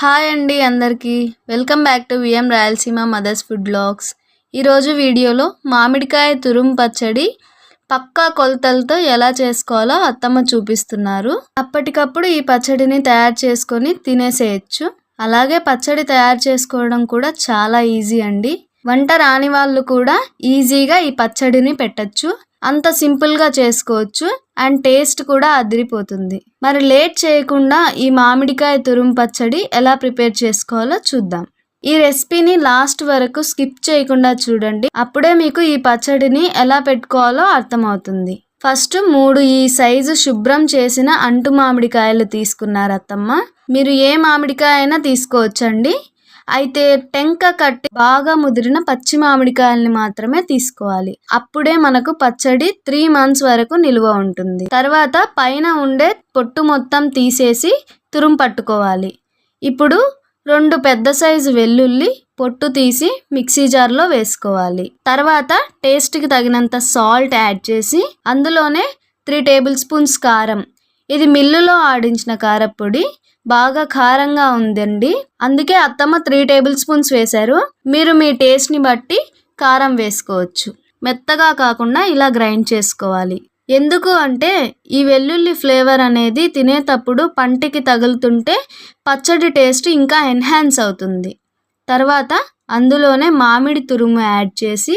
Hi అండి అందరికీ. Welcome back to VM Rayalaseema mother's food blogs. ఈరోజు వీడియోలో మామిడికాయ తురుము పచ్చడి పక్కా కొలతలతో ఎలా చేసుకోవాలో అత్తమ్మ చూపిస్తున్నారు. అప్పటికప్పుడు ఈ పచ్చడిని తయారు చేసుకొని తినేసేయచ్చు. అలాగే పచ్చడి తయారు చేసుకోవడం కూడా చాలా ఈజీ అండి. వంట రాని వాళ్ళు కూడా ఈజీగా ఈ పచ్చడిని పెట్టచ్చు. అంత సింపుల్గా చేసుకోవచ్చు. అండ్ టేస్ట్ కూడా అదిరిపోతుంది. మరి లేట్ చేయకుండా ఈ మామిడికాయ తురుము పచ్చడి ఎలా ప్రిపేర్ చేసుకోవాలో చూద్దాం. ఈ రెసిపీని లాస్ట్ వరకు స్కిప్ చేయకుండా చూడండి. అప్పుడే మీకు ఈ పచ్చడిని ఎలా పెట్టుకోవాలో అర్థమవుతుంది. ఫస్ట్ మూడు ఈ సైజు శుభ్రం చేసిన అంటు మామిడికాయలు తీసుకున్నారు అత్తమ్మ మీరు ఏ మామిడికాయ అయినా తీసుకోవచ్చండి. అయితే టెంక కట్టి బాగా ముదిరిన పచ్చి మామిడికాయల్ని మాత్రమే తీసుకోవాలి. అప్పుడే మనకు పచ్చడి త్రీ మంత్స్ వరకు నిల్వ ఉంటుంది. తర్వాత పైన ఉండే పొట్టు మొత్తం తీసేసి తురుం పట్టుకోవాలి. ఇప్పుడు రెండు పెద్ద సైజు వెల్లుల్లి పొట్టు తీసి మిక్సీ జార్లో వేసుకోవాలి. తర్వాత టేస్ట్కి తగినంత సాల్ట్ యాడ్ చేసి అందులోనే త్రీ టేబుల్ స్పూన్స్ కారం ఇది మిల్లులో ఆడించిన కారపొడి. బాగా కారంగా ఉందండి. అందుకే అత్తమ్మ త్రీ టేబుల్ స్పూన్స్ వేశారు. మీరు మీ టేస్ట్ని బట్టి కారం వేసుకోవచ్చు. మెత్తగా కాకుండా ఇలా గ్రైండ్ చేసుకోవాలి. ఎందుకు అంటే ఈ వెల్లుల్లి ఫ్లేవర్ అనేది తినేటప్పుడు పంటికి తగులుతుంటే పచ్చడి టేస్ట్ ఇంకా ఎన్హాన్స్ అవుతుంది. తర్వాత అందులోనే మామిడి తురుము యాడ్ చేసి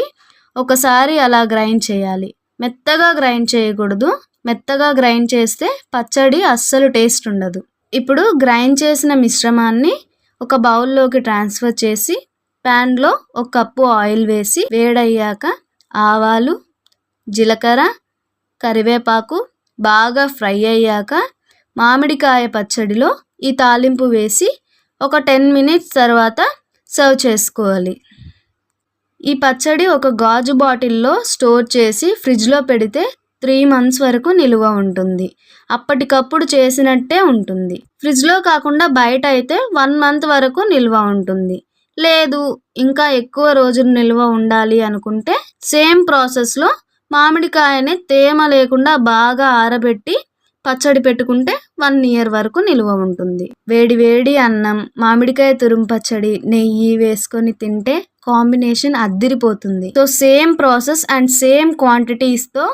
ఒకసారి అలా గ్రైండ్ చేయాలి. మెత్తగా గ్రైండ్ చేయకూడదు. మెత్తగా గ్రైండ్ చేస్తే పచ్చడి అస్సలు టేస్ట్ ఉండదు. ఇప్పుడు గ్రైండ్ చేసిన మిశ్రమాన్ని ఒక బౌల్లోకి ట్రాన్స్ఫర్ చేసి ప్యాన్లో ఒక కప్పు ఆయిల్ వేసి వేడయ్యాక ఆవాలు జీలకర్ర కరివేపాకు బాగా ఫ్రై అయ్యాక మామిడికాయ పచ్చడిలో ఈ తాలింపు వేసి ఒక టెన్ మినిట్స్ తర్వాత సర్వ్ చేసుకోవాలి. ఈ పచ్చడి ఒక గాజు బాటిల్లో స్టోర్ చేసి ఫ్రిడ్జ్లో పెడితే త్రీ మంత్స్ వరకు నిలువ ఉంటుంది. అప్పటికప్పుడు చేసినట్టే ఉంటుంది. ఫ్రిడ్జ్లో కాకుండా బయట అయితే వన్ మంత్ వరకు నిల్వ ఉంటుంది. లేదు ఇంకా ఎక్కువ రోజులు నిల్వ ఉండాలి అనుకుంటే సేమ్ ప్రాసెస్లో మామిడికాయని తేమ లేకుండా బాగా ఆరబెట్టి పచ్చడి పెట్టుకుంటే వన్ ఇయర్ వరకు నిల్వ ఉంటుంది. వేడి వేడి అన్నం మామిడికాయ తురుము పచ్చడి నెయ్యి వేసుకొని తింటే combination అద్దిరిపోతుంది. So same process and same క్వాంటిటీస్తో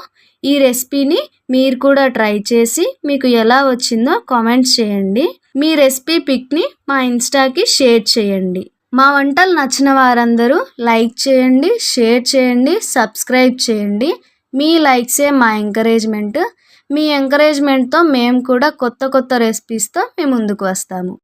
ఈ రెసిపీని మీరు కూడా ట్రై చేసి మీకు ఎలా వచ్చిందో కామెంట్స్ చేయండి. మీ రెసిపీ పిక్ని మా ఇన్స్టాకి షేర్ చేయండి. మా వంటలు నచ్చిన వారందరూ లైక్ చేయండి షేర్ చేయండి సబ్స్క్రైబ్ చేయండి. మీ లైక్సే మా ఎంకరేజ్మెంట్. మీ ఎంకరేజ్మెంట్తో మేము కూడా కొత్త కొత్త రెసిపీస్తో మీ ముందుకు వస్తాము.